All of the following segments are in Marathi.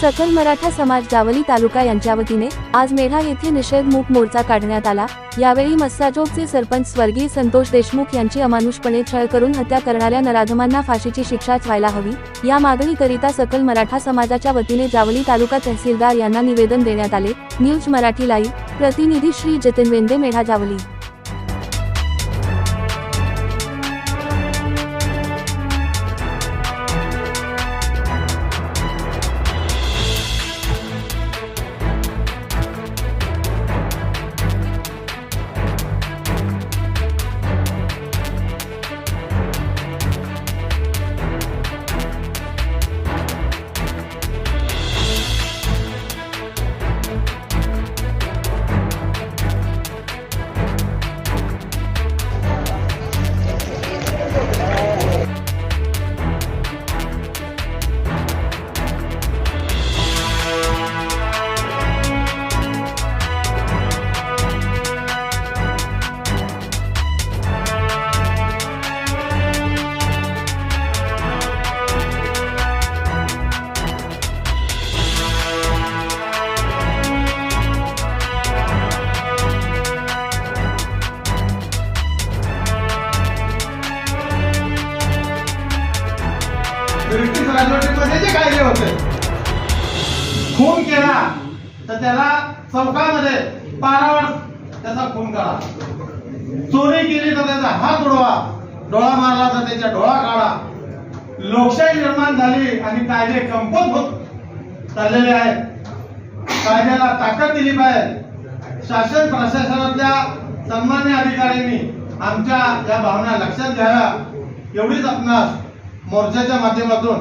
सकल मराठा समाज जावली तालुका यांच्या वतीने आज मेढा येथे निषेध मूक मोर्चा काढण्यात आला. यावेळी मस्साजोगचे सरपंच स्वर्गीय संतोष देशमुख यांची अमानुषपणे छळ करून हत्या करणाऱ्या नराधमांना फाशीची शिक्षाच व्हायला हवी. या मागणीकरिता सकल मराठा समाजाच्या वतीने जावली तालुका तहसीलदार यांना निवेदन देण्यात आले. News Marathi live. प्रतिनिधी श्री जतीन वेंदे मेढा जावली. ब्रिटिश राजवटीमध्ये जे कायदे होते. खून केला तर त्याला चौकामध्ये पारावर त्याचा खून करा. चोरी केली तर त्याचा हात उडवा. डोळा मारला तर त्याचा डोळा काढा. लोकशाही निर्माण झाली आणि कायदे कमकुवत होत चाललेले आहेत. कायद्याला ताकद दिली पाहिजे. शासन प्रशासनातल्या सन्मान्य अधिकाऱ्यांनी आमच्या या भावना लक्षात घ्याव्या. एवढीच आपणास मोर्चाच्या माध्यमातून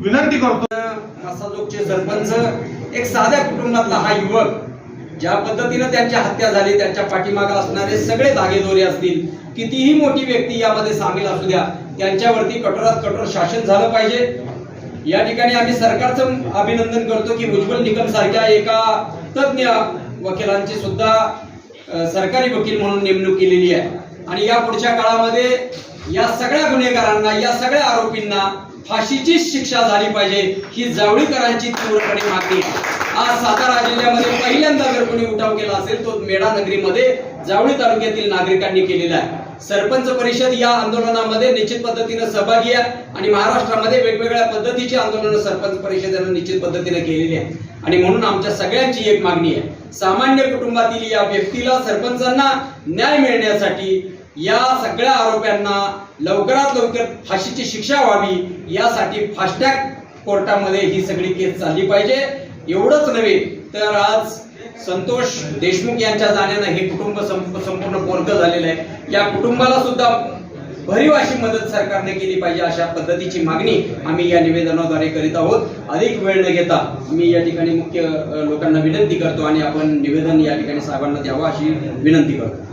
विनंती करतो. मसाजोगचे सरपंच एक साध्या कुटुंबातला हा युवक ज्या पद्धतीनं त्यांची हत्या झाली त्यांच्या पाठीमागे असणारे सगळे धागेदोरे असतील कितीही मोठी व्यक्ती यामध्ये सामील असू द्या त्यांच्यावरती कठोरात कठोर शासन झालं पाहिजे. या ठिकाणी आम्ही सरकारचं अभिनंदन करतो की उज्ज्वल निकम सारख्या एका तज्ञ वकिलांची सुद्धा सरकारी वकील म्हणून नेमणूक केलेली आहे. आणि या पुढच्या काळामध्ये या सगळ्या गुन्हेगारांना या सगळ्या आरोपींना फाशीचीच शिक्षा झाली पाहिजे ही जावळीकरांची तीव्रपणे मागणी आहे. आज सातारा जिल्ह्यामध्ये पहिल्यांदा जर कोणी उठाव केला असेल तो मेढा नगरीमध्ये जावळी तालुक्यातील नागरिकांनी केलेला आहे. सरपंच परिषद या आंदोलनामध्ये निश्चित पद्धतीनं सहभागी आहे आणि महाराष्ट्रामध्ये वेगवेगळ्या पद्धतीची आंदोलनं सरपंच परिषदेनं निश्चित पद्धतीने केलेली आहे आणि म्हणून आमच्या सगळ्यांची एक मागणी आहे. सामान्य कुटुंबातील या व्यक्तीला सरपंचांना न्याय मिळण्यासाठी या सगळ्या आरोप्यांना लवकरात लवकर फाशीची शिक्षा व्हावी यासाठी फास्टॅग कोर्टामध्ये ही सगळी केस चालली पाहिजे. एवढंच नव्हे तर आज संतोष देशमुख यांच्या जाण्यानं हे कुटुंब संपूर्ण पोरग झालेलं आहे. या कुटुंबाला सुद्धा भरीव अशी मदत सरकारने केली पाहिजे अशा पद्धतीची मागणी आम्ही या निवेदनाद्वारे करीत आहोत. अधिक वेळ न घेता मी या ठिकाणी मुख्य लोकांना विनंती करतो आणि आपण निवेदन या ठिकाणी साहेबांना द्यावं अशी विनंती करतो.